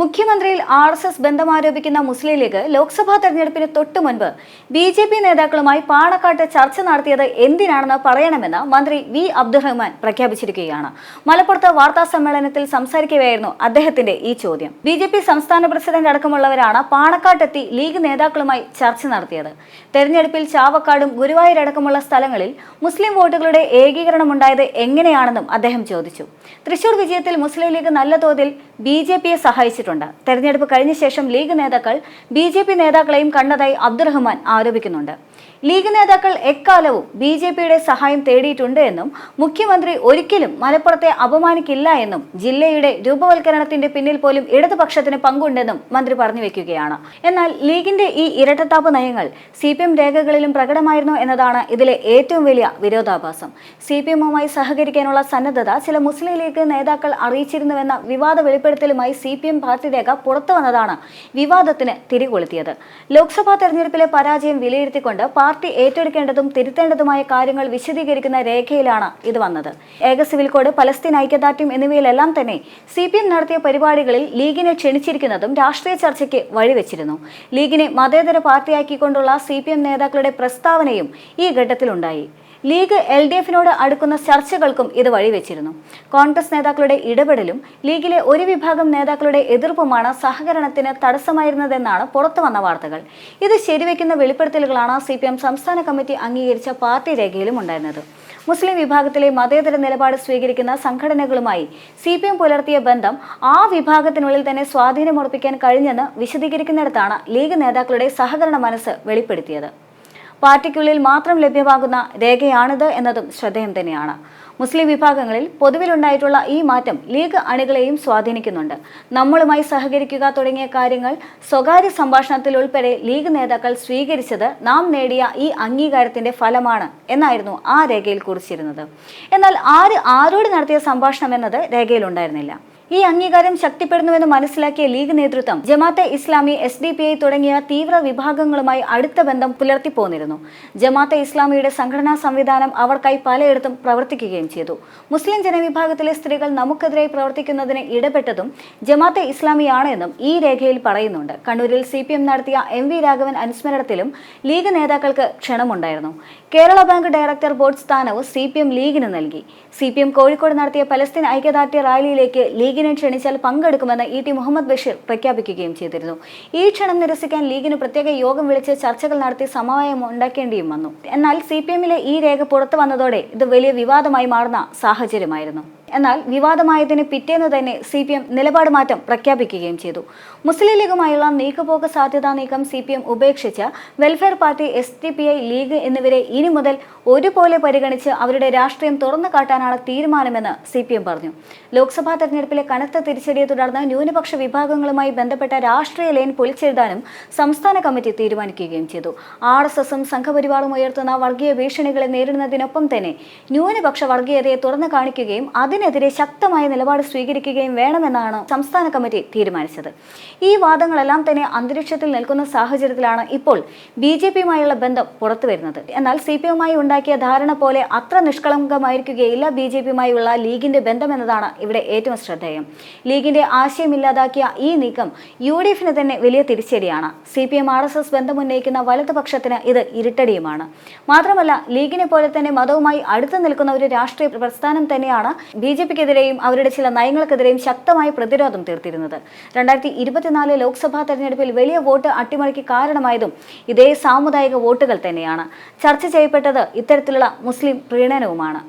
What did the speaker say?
മുഖ്യമന്ത്രിയിൽ R S S ബന്ധമാരോപിക്കുന്ന മുസ്ലിം ലീഗ് ലോക്സഭാ തെരഞ്ഞെടുപ്പിന് തൊട്ടു മുൻപ് ബി ജെ പി നേതാക്കളുമായി പാണക്കാട്ട് ചർച്ച നടത്തിയത് എന്തിനാണെന്ന് പറയണമെന്ന് മന്ത്രി വി അബ്ദുറഹ്മാൻ പ്രഖ്യാപിച്ചിരിക്കുകയാണ്. മലപ്പുറത്ത് വാർത്താ സമ്മേളനത്തിൽ സംസാരിക്കുകയായിരുന്നു അദ്ദേഹത്തിന്റെ ഈ ചോദ്യം. ബി ജെ പി സംസ്ഥാന പ്രസിഡന്റ് അടക്കമുള്ളവരാണ് പാണക്കാട്ടെത്തി ലീഗ് നേതാക്കളുമായി ചർച്ച നടത്തിയത്. തെരഞ്ഞെടുപ്പിൽ ചാവക്കാടും ഗുരുവായൂർ അടക്കമുള്ള സ്ഥലങ്ങളിൽ മുസ്ലിം വോട്ടുകളുടെ ഏകീകരണം ഉണ്ടായത് എങ്ങനെയാണെന്നും അദ്ദേഹം ചോദിച്ചു. തൃശൂർ വിജയത്തിൽ മുസ്ലിം ലീഗ് നല്ല തോതിൽ ബി ജെ പിയെ സഹായിച്ചിട്ടുണ്ട് തെരഞ്ഞെടുപ്പ് കഴിഞ്ഞ ശേഷം ലീഗ് നേതാക്കൾ ബി ജെ പി നേതാക്കളെയും കണ്ടതായി അബ്ദുറഹ്മാൻ ആരോപിക്കുന്നുണ്ട്. ലീഗ് നേതാക്കൾ എക്കാലവും ബി ജെ പിയുടെ സഹായം തേടിയിട്ടുണ്ട് എന്നും മുഖ്യമന്ത്രി ഒരിക്കലും മലപ്പുറത്തെ അപമാനിക്കില്ല എന്നും ജില്ലയുടെ രൂപവൽക്കരണത്തിന്റെ പിന്നിൽ പോലും ഇടതുപക്ഷത്തിന് പങ്കുണ്ടെന്നും മന്ത്രി പറഞ്ഞു വെക്കുകയാണ്. എന്നാൽ ലീഗിന്റെ ഈ ഇരട്ടത്താപ്പ് നയങ്ങൾ സി പി എം രേഖകളിലും പ്രകടമായിരുന്നു എന്നതാണ് ഇതിലെ ഏറ്റവും വലിയ വിരോധാഭാസം. സി പി എമ്മുമായി സഹകരിക്കാനുള്ള സന്നദ്ധത ചില മുസ്ലിം ലീഗ് നേതാക്കൾ അറിയിച്ചിരുന്നുവെന്ന വിവാദ വെളിപ്പെടുത്തലുമായി സി പി എം പാർട്ടി രേഖ പുറത്തു വന്നതാണ് വിവാദത്തിന് തിരികൊളുത്തിയത്. ലോക്സഭാ തെരഞ്ഞെടുപ്പിലെ പരാജയം വിലയിരുത്തിക്കൊണ്ട് പാർട്ടി ഏറ്റെടുക്കേണ്ടതും തിരുത്തേണ്ടതുമായ കാര്യങ്ങൾ വിശദീകരിക്കുന്ന രേഖയിലാണ് ഇത് വന്നത്. ഏക സിവിൽ കോഡ് പലസ്തീൻ ഐക്യദാർഢ്യം എന്നിവയിലെല്ലാം തന്നെ സി പി എം നടത്തിയ പരിപാടികളിൽ ലീഗിനെ ക്ഷണിച്ചിരിക്കുന്നതും രാഷ്ട്രീയ ചർച്ചയ്ക്ക് വഴിവെച്ചിരുന്നു. ലീഗിനെ മതേതര പാർട്ടിയാക്കിക്കൊണ്ടുള്ള സി പി എം നേതാക്കളുടെ പ്രസ്താവനയും ഈ ഘട്ടത്തിലുണ്ടായി. ലീഗ് എൽ ഡി എഫിനോട് അടുക്കുന്ന ചർച്ചകൾക്കും ഇത് വഴിവെച്ചിരുന്നു. കോൺഗ്രസ് നേതാക്കളുടെ ഇടപെടലും ലീഗിലെ ഒരു വിഭാഗം നേതാക്കളുടെ എതിർപ്പുമാണ് സഹകരണത്തിന് തടസ്സമായിരുന്നതെന്നാണ് പുറത്തുവന്ന വാർത്തകൾ. ഇത് ശരിവെക്കുന്ന വെളിപ്പെടുത്തലുകളാണ് സി സംസ്ഥാന കമ്മിറ്റി അംഗീകരിച്ച പാർട്ടി രേഖയിലും ഉണ്ടായിരുന്നത്. മുസ്ലിം വിഭാഗത്തിലെ മതേതര നിലപാട് സ്വീകരിക്കുന്ന സംഘടനകളുമായി സി പി എം പുലർത്തിയ ബന്ധം ആ വിഭാഗത്തിനുള്ളിൽ തന്നെ സ്വാധീനമുറപ്പിക്കാൻ കഴിഞ്ഞെന്ന് വിശദീകരിക്കുന്നിടത്താണ് ലീഗ് നേതാക്കളുടെ സഹകരണ മനസ്സ് വെളിപ്പെടുത്തിയത്. പാർട്ടിക്കുള്ളിൽ മാത്രം ലഭ്യമാകുന്ന രേഖയാണിത് എന്നതും ശ്രദ്ധേയം തന്നെയാണ്. മുസ്ലിം വിഭാഗങ്ങളിൽ പൊതുവിലുണ്ടായിട്ടുള്ള ഈ മാറ്റം ലീഗ് അണികളെയും സ്വാധീനിക്കുന്നുണ്ട്. നമ്മളുമായി സഹകരിക്കുക തുടങ്ങിയ കാര്യങ്ങൾ സ്വകാര്യ സംഭാഷണത്തിൽ ഉൾപ്പെടെ ലീഗ് നേതാക്കൾ സ്വീകരിച്ചത് നാം നേടിയ ഈ അംഗീകാരത്തിന്റെ ഫലമാണ് എന്നായിരുന്നു ആ രേഖയിൽ കുറിച്ചിരുന്നത്. എന്നാൽ ആര് ആരോട് നടത്തിയ സംഭാഷണം എന്നത് രേഖയിലുണ്ടായിരുന്നില്ല ഈ അംഗീകാരം ശക്തിപ്പെടുന്നുവെന്ന് മനസ്സിലാക്കിയ ലീഗ് നേതൃത്വം Jamaate Islami S D P I തുടങ്ങിയ തീവ്ര വിഭാഗങ്ങളുമായി അടുത്ത ബന്ധം പുലർത്തിപ്പോന്നിരുന്നു. ജമാഅത്തെ ഇസ്ലാമിയുടെ സംഘടനാ സംവിധാനം അവർക്കായി പലയിടത്തും പ്രവർത്തിക്കുകയും ചെയ്തു. മുസ്ലിം ജനവിഭാഗത്തിലെ സ്ത്രീകൾ നമുക്കെതിരായി പ്രവർത്തിക്കുന്നതിന് ഇടപെട്ടതും ജമാഅത്തെ ഇസ്ലാമിയാണ് എന്നും ഈ രേഖയിൽ പറയുന്നുണ്ട്. കണ്ണൂരിൽ സി നടത്തിയ എം വി രാഘവൻ അനുസ്മരണത്തിലും ലീഗ് നേതാക്കൾക്ക് ക്ഷണമുണ്ടായിരുന്നു. കേരള ബാങ്ക് ഡയറക്ടർ ബോർഡ് സ്ഥാനവും സി ലീഗിന് നൽകി. സി പി എം കോഴിക്കോട് നടത്തിയ പലസ്തീൻ ഐക്യദാർഢ്യ റാലിയിലേക്ക് ലീഗിനെ ക്ഷണിച്ചാൽ പങ്കെടുക്കുമെന്ന് ഇ ടി മുഹമ്മദ് ബഷീർ പ്രഖ്യാപിക്കുകയും ചെയ്തിരുന്നു. ഈ ക്ഷണം നിരസിക്കാൻ ലീഗിന് പ്രത്യേക യോഗം വിളിച്ച് ചർച്ചകൾ നടത്തി സമവായം ഉണ്ടാക്കേണ്ടിയും വന്നു. എന്നാൽ സി പി എമ്മിലെ ഈ രേഖ പുറത്തു വന്നതോടെ ഇത് വലിയ വിവാദമായി മാറുന്ന സാഹചര്യമായിരുന്നു. എന്നാൽ വിവാദമായതിന് പിറ്റേന്ന് തന്നെ സി പി എം നിലപാട് മാറ്റം പ്രഖ്യാപിക്കുകയും ചെയ്തു. മുസ്ലിം ലീഗുമായുള്ള നീക്കുപോക്ക് സാധ്യതാ നീക്കം സി പി എം ഉപേക്ഷിച്ച് welfare party S D P I League എന്നിവരെ ഇനി മുതൽ ഒരുപോലെ പരിഗണിച്ച് അവരുടെ രാഷ്ട്രീയം തുറന്നു കാട്ടാനാണ് തീരുമാനമെന്ന് സി പി എം പറഞ്ഞു. ലോക്സഭാ തെരഞ്ഞെടുപ്പിലെ കനത്ത തിരിച്ചടിയെ തുടർന്ന് ന്യൂനപക്ഷ വിഭാഗങ്ങളുമായി ബന്ധപ്പെട്ട രാഷ്ട്രീയ ലൈൻ പൊളിച്ചെഴുതാനും സംസ്ഥാന കമ്മിറ്റി തീരുമാനിക്കുകയും ചെയ്തു. ആർ എസ് എസും സംഘപരിവാറും ഉയർത്തുന്ന വർഗീയ ഭീഷണികളെ നേരിടുന്നതിനൊപ്പം തന്നെ ന്യൂനപക്ഷ വർഗീയതയെ തുറന്നു കാണിക്കുകയും അതിനെതിരെ ശക്തമായ നിലപാട് സ്വീകരിക്കുകയും വേണമെന്നാണ് സംസ്ഥാന കമ്മിറ്റി തീരുമാനിച്ചത്. ഈ വാദങ്ങളെല്ലാം തന്നെ അന്തരീക്ഷത്തിൽ നിൽക്കുന്ന സാഹചര്യത്തിലാണ് ഇപ്പോൾ ബി ജെ പിയുമായുള്ള ബന്ധം പുറത്തു വരുന്നത് എന്നാൽ സി പി എമ്മുമായി ഉണ്ടാക്കിയ ധാരണ പോലെ അത്ര നിഷ്കളങ്കമായിരിക്കുകയില്ല ബി ജെ പിയുമായുള്ള ലീഗിന്റെ ബന്ധമെന്നതാണ് ഇവിടെ ഏറ്റവും ശ്രദ്ധേയം. ലീഗിന്റെ ആശയമില്ലാതാക്കിയ ഈ നീക്കം യു ഡി എഫിന് തന്നെ വലിയ തിരിച്ചടിയാണ്. C P M R S S ബന്ധമുന്നയിക്കുന്ന വലതുപക്ഷത്തിന് ഇത് ഇരുട്ടടിയുമാണ്. മാത്രമല്ല ലീഗിനെ പോലെ തന്നെ മതവുമായി അടുത്ത് നിൽക്കുന്ന ഒരു രാഷ്ട്രീയ പ്രസ്ഥാനം തന്നെയാണ് ബി ജെ പിക്കെതിരെയും അവരുടെ ചില നയങ്ങൾക്കെതിരെയും ശക്തമായ പ്രതിരോധം തീർത്തിരുന്നത്. രണ്ടായിരത്തി ഇരുപത്തിനാല് ലോക്സഭാ തെരഞ്ഞെടുപ്പിൽ വലിയ വോട്ട് അട്ടിമറിക്ക് കാരണമായതും ഇതേ സാമുദായിക വോട്ടുകൾ തന്നെയാണ്. ചർച്ച ചെയ്യപ്പെട്ടത് ഇത്തരത്തിലുള്ള മുസ്ലിം പ്രീണനവുമാണ്.